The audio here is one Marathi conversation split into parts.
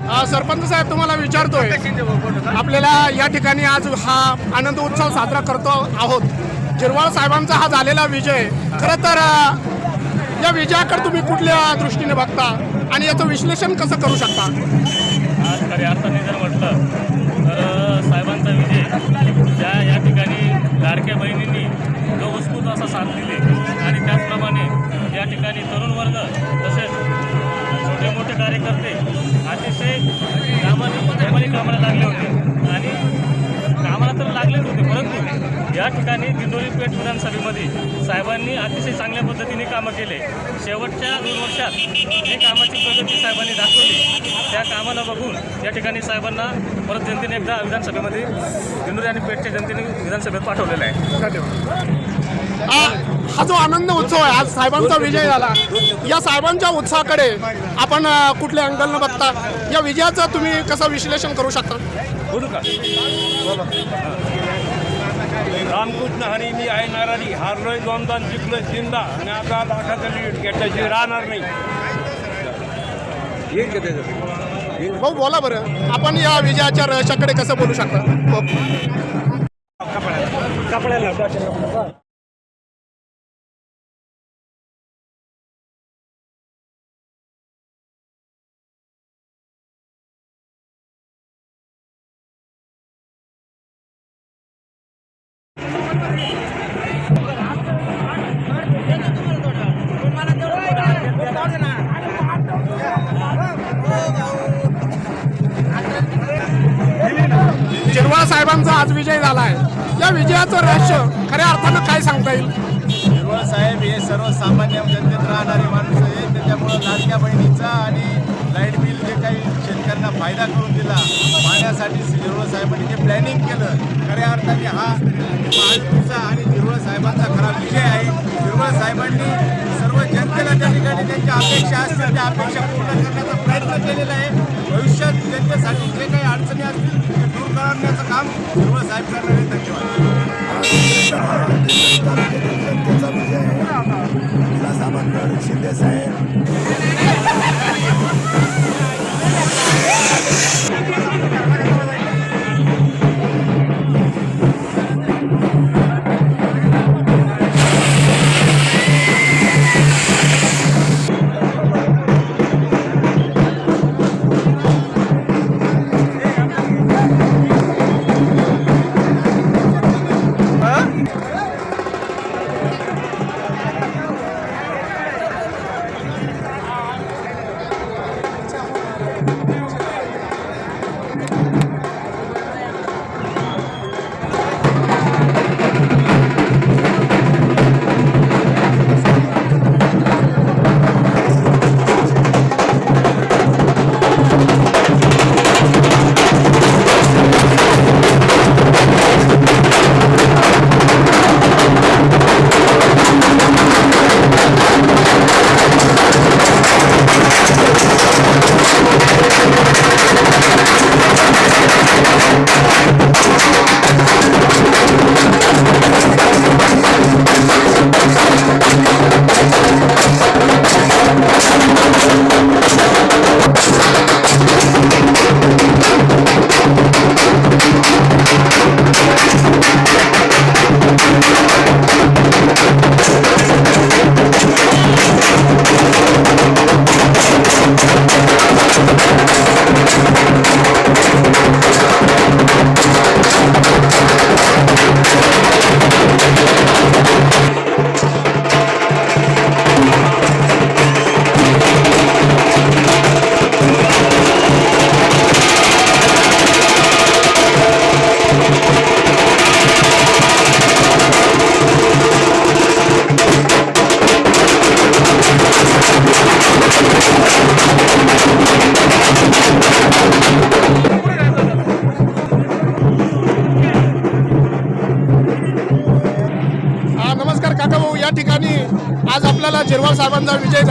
सरपंच साहेब तुम्हाला विचारतोय आपल्याला या ठिकाणी आज हा आनंद उत्सव साजरा करतो आहोत. जिरवाळ साहेबांचा हा झालेला विजय खरं तर या विजयाकडे तुम्ही कुठल्या दृष्टीने बघता आणि याचं विश्लेषण कसं करू शकता? आज खऱ्या अर्थाने जर म्हटलं तर साहेबांचा विजय ज्या या ठिकाणी लाडक्या बहिणींनी जो उत्स्फूर्त असा साथ दिले. आणि त्याचप्रमाणे या ठिकाणी तरुण वर्ग तसेच कार्यकर्ते अतिशय कामाने कामाला लागले होते. आणि कामाला तर लागलेच होते परंतु या ठिकाणी दिंडोरी पेठ विधानसभेमध्ये साहेबांनी अतिशय चांगल्या पद्धतीने कामं केले. शेवटच्या दोन वर्षात जी कामाची प्रगती साहेबांनी दाखवली त्या कामाला बघून या ठिकाणी साहेबांना परत जनतेने एकदा विधानसभेमध्ये दिंडोरी आणि पेठच्या जनतेने विधानसभेत पाठवलेलं आहे. धन्यवाद. हा जो आनंद उत्सव आहे. आज साहेबांचा विजय झाला. या साहेबांच्या उत्साहाकडे आपण कुठल्या अँगलनं बघता? या विजयाचं तुम्ही कसं विश्लेषण करू शकता? बोलू का? रामकृष्ण हरी मी आहे नारारी हारलोय दोनदा जिंकलोय तीनदा. आणि आता लाखाचं लीड घेतल्याची राहणार नाही. येईल का त्याचं भाऊ बोला बरं. आपण या विजयाच्या रहस्याकडे कसं बोलू शकता? हो. जिरवाळ साहेबांचा आज विजय झाला आहे या विजयाचं रहस्य खऱ्या अर्थानं काय सांगता येईल? हिरवळ साहेब हे सर्वसामान्य जनतेत राहणारे माणूस लाडक्या बहिणीचा आणि लाइट बिल जे काही शेतकऱ्यांना फायदा करून दिला पाण्यासाठी हिरवळ साहेबांनी जे प्लॅनिंग केलं खऱ्या अर्थाने हा महायुतीचा आणि हिरवळ साहेबांचा खरा विजय आहे. हिरवळ साहेबांनी सर्व जनतेला त्या ठिकाणी त्यांच्या अपेक्षा असतील त्या अपेक्षा पूर्ण करण्याचा प्रयत्न केलेला आहे. भविष्यात जनतेसाठी जे काही अडचणी असतील ते दूर करण्याचं काम हिरवळ साहेब करणार आहे. धन्यवाद. जनतेचा विजय आहे. शिंदे साहेब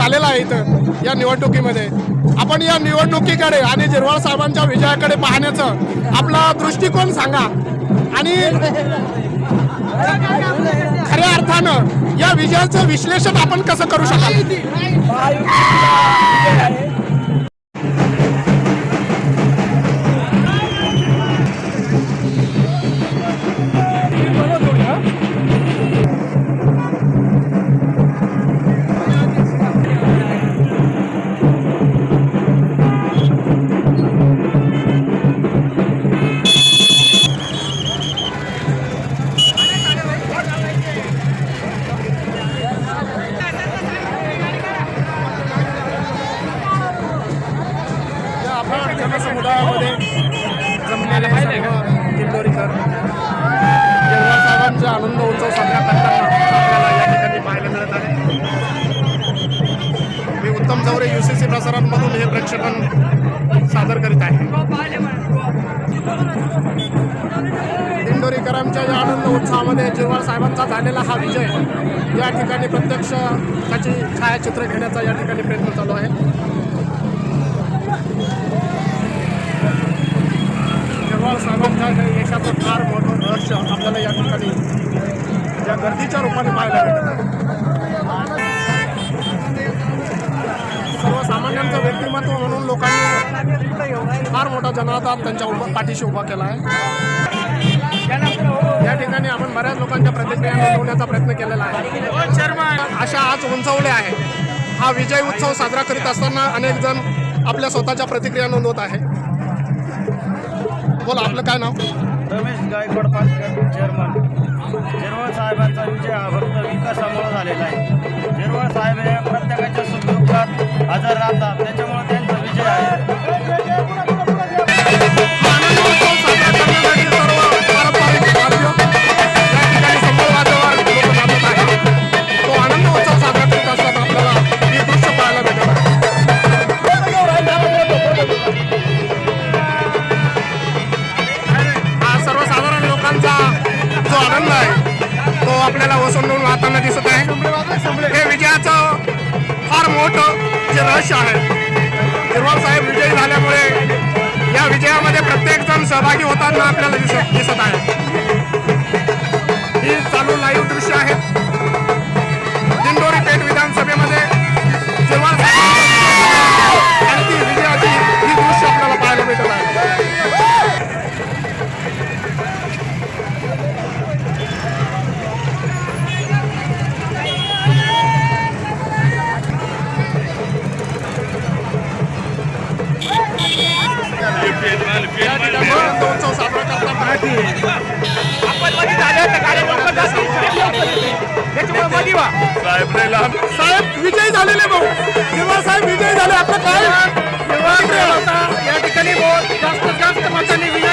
झालेला आहे इथं या निवडणुकीमध्ये. आपण या निवडणुकीकडे आणि जिरवाळ साहेबांच्या विजयाकडे पाहण्याचं आपला दृष्टिकोन सांगा. आणि खऱ्या अर्थानं या विजयाचं विश्लेषण आपण कसं करू शकाल? परिसरांमधून हे प्रक्षेपण सादर करीत आहे. दिंडोरीकरांच्या या आनंद उत्सवामध्ये जिरवाळ साहेबांचा झालेला हा विजय या ठिकाणी प्रत्यक्ष त्याची छायाचित्र घेण्याचा या ठिकाणी प्रयत्न चालू आहे. जिरवाळ साहेबांच्या यशाचं फार मोठं रहस्य आपल्याला या ठिकाणी या गर्दीच्या रूपाने पाहायला मिळतं त्यांचं व्यक्तिमत्व म्हणून लोकांनी फार मोठा जनाधार त्यांच्या उभा पाठीशी उभा केला आहे. या ठिकाणी आपण बऱ्याच लोकांच्या प्रतिक्रिया नोंदवण्याचा प्रयत्न केलेला आहे. अशा आज उंचवल्या आहे. हा विजय उत्सव साजरा करीत असताना अनेक जण आपल्या स्वतःच्या प्रतिक्रिया नोंदवत आहे. बोला आपलं काय नाव? रमेश गायकवाड पालकर चेअरमन चेअरमन साहेबांचा विजय हा फक्त विकासामुळे झालेला आहे. राहतात त्याच्यामुळे त्यांचा विजय आहे. आनंद आपल्याला हा सर्वसाधारण लोकांचा जो आनंद आहे तो आपल्याला ओसंडून वाहताना दिसत रहस्य आहे. हिरवाळ साहेब विजयी झाल्यामुळे या विजयामध्ये प्रत्येकजण सहभागी होताना आपल्याला दिसत दिसत आहे. ही चालू लाईव्ह दृश्य आहेत. ಕಣಿವೆಯ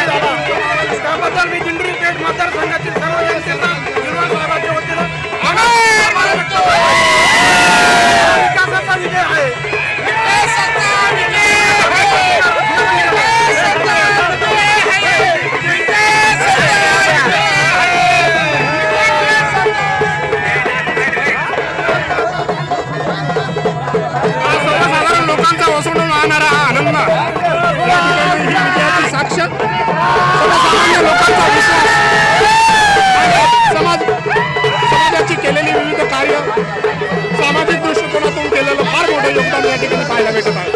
ठिकाणी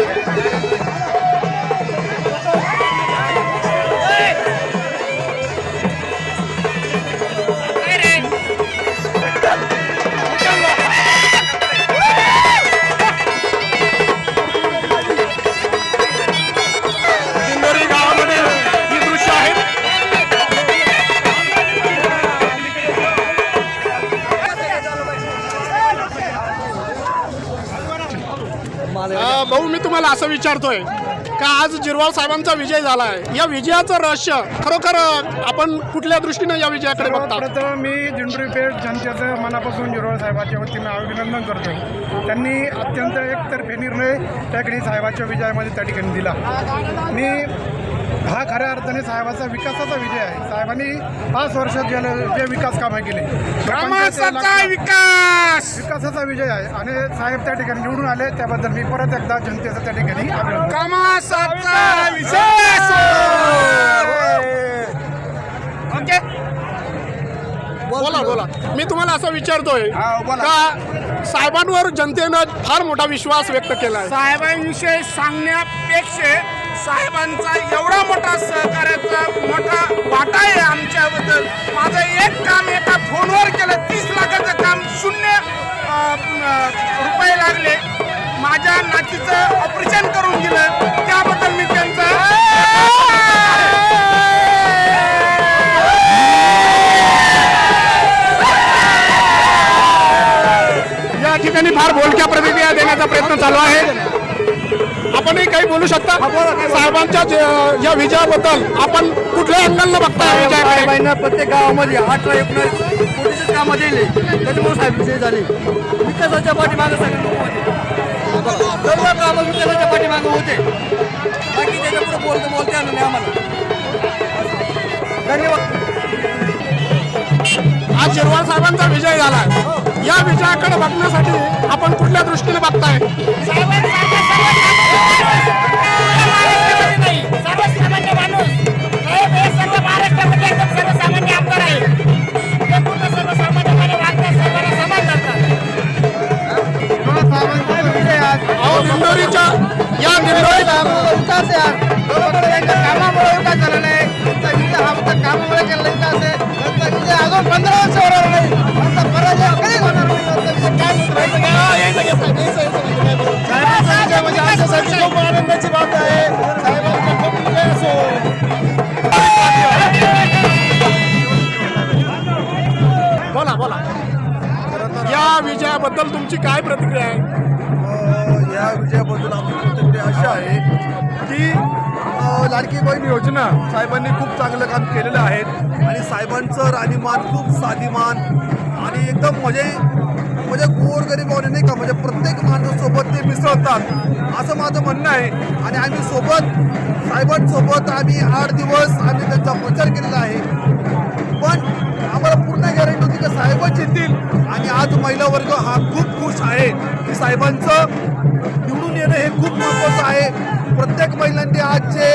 तुम्हाला असं विचारतोय का आज जिरवाळ साहेबांचा विजय झाला आहे या विजयाचं रहस्य खरोखर आपण कुठल्या दृष्टीने या विजयाकडे बघता? सर्वप्रथम मी दिंडोरी पेठ जनतेचं मनापासून जिरोळ साहेबाच्या वतीनं अभिनंदन करतो त्यांनी अत्यंत एकतर्फे निर्णय त्या ठिकाणी साहेबाच्या विजयामध्ये त्या ठिकाणी दिला. मी हा खऱ्या अर्थाने साहेबाचा विकासाचा विजय आहे. साहेबांनी पाच वर्षात गेले जे विकास कामं केले. कामाचा विकास! विकासाचा विजय आहे. आणि साहेब त्या ठिकाणी निवडून आले त्याबद्दल मी परत एकदा जनतेचं त्या ठिकाणी विशेष ओके. बोला बोला. मी तुम्हाला असं विचारतोय का साहेबांवर जनतेनं फार मोठा विश्वास व्यक्त केला आहे साहेबांविषयी सांगण्यापेक्षा साहेबांचा एवढा मोठा सहकार्याचा मोठा वाटा आहे आमच्याबद्दल. माझं एक काम एका फोनवर केलं तीस लाखाचं काम शून्य रुपये लागले. माझ्या नातीचं ऑपरेशन करून दिलं. त्याबद्दल मी या ठिकाणी फार बोलक्या प्रतिक्रिया देण्याचा प्रयत्न चालू आहे. आपणही काही बोलू शकता? साहेबांच्या या विजयाबद्दल आपण कुठल्या अँगलनं बघताय या विजयाकडे? प्रत्येक गावामध्ये अठरा एकोणीस कोटीचे कामं दिले. त्याच्यामुळे साहेब विजयी झाले. विकासाच्या पाठीमागे सगळे सर्व कामं विकासाच्या पाठीमागे होते. बाकी त्याच्या पुढे बोलतो बोलते आलं नाही आम्हाला. धन्यवाद. आज शिरवाळ साहेबांचा विजय झाला या विजयाकडे बघण्यासाठी आपण कुठल्या दृष्टीने बघताय? सर्वसामान्य माणूस सर्व महाराष्ट्रामध्ये एकदम सर्वसामान्य आमदार आहे ते पूर्ण सर्वसामान्यपणे वागतात सर्वांना समान अहो दिंडोरीच्या या कामामुळे विकास झाला नाही कामामुळे केलेला विकास आहे अजून पंधरा वर्ष होणार नाही. आनंदाची बाब आहे साहेबांचा असो बोला बोला. या विजयाबद्दल तुमची काय प्रतिक्रिया आहे? या विजयाबद्दल आमची प्रतिक्रिया अशी आहे की अ, लाडकी बहीण योजना साहेबांनी खूप चांगलं काम केलेलं आहे आणि साहेबांचं राणीमान खूप साधीमान आणि एकदम म्हणजे म्हणजे गोरगरीबाने नाही का म्हणजे प्रत्येक माणसासोबत ते मिसळतात. असं माझं म्हणणं आहे. आणि आम्ही सोबत साहेबांसोबत आम्ही आठ दिवस आम्ही त्यांचा प्रचार केलेला आहे. पण आम्हाला पूर्ण गॅरंटी होती की साहेबच येतील. आणि आज महिला वर्ग हा खूप खुश आहे की साहेबांचं निवडून येणं हे खूप महत्त्वाचं आहे. प्रत्येक महिलांनी आज जे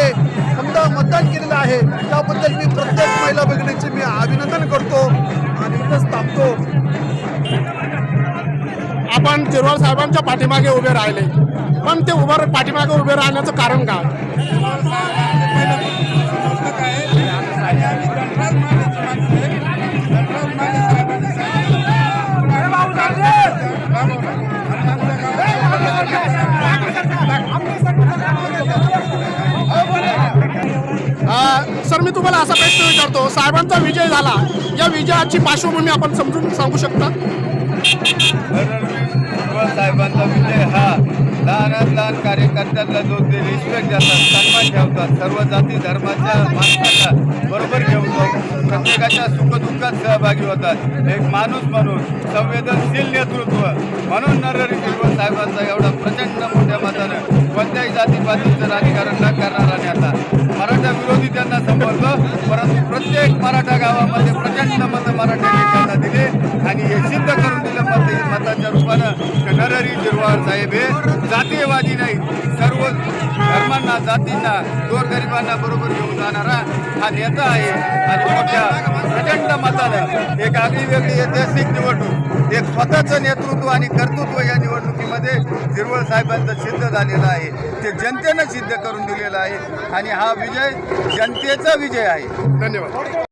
समजा मतदान केलेलं आहे. त्याबद्दल मी प्रत्येक महिला भगिनीचे मी अभिनंदन करतो आणि इथंच थांबतो. आपण जिरवाळ साहेबांच्या पाठीमागे उभे राहिले. पण ते उभं पाठीमागे उभे राहण्याचं कारण काय? तुम्हाला असा प्रश्न विचारतो साहेबांचा विजय झाला या विजयाची पार्श्वभूमी आपण समजून सांगू शकता? साहेबांचा विजय हा लहानात लहान कार्यकर्त्यांना जो ते रिस्पेक्ट देतात सन्मान ठेवतात. सर्व जाती धर्माच्या माणसाला बरोबर ठेवतो प्रत्येकाच्या सुखदुःखात सहभागी होतात. एक माणूस म्हणून संवेदनशील नेतृत्व म्हणून नरहरी शिरवळ साहेबांचा एवढा प्रचंड मोठ्या मतानं कोणत्याही जातीपातीचं राजकारण परंतु प्रत्येक मराठा गावामध्ये प्रचंड मत मराठ्यांनी नेत्यांना दिले आणि हे सिद्ध करून दिलं मत मताच्या रूपानं की नरहरी जिरवाळ साहेब हे जातीयवादी नाही सर्व धर्मांना जातींना गोरगरिबांना बरोबर घेऊन जाणारा हा नेता आहे. आणि मोठ्या प्रचंड मतानं एक आगळी वेगळी ऐतिहासिक निवडणूक एक स्वतःचं नेतृत्व आणि कर्तृत्व या निवडणूक जिरवळ साहेबांचं सिद्ध झालेलं आहे. ते जनतेनं सिद्ध करून दिलेलं आहे. आणि हा विजय जनतेचा विजय आहे. धन्यवाद.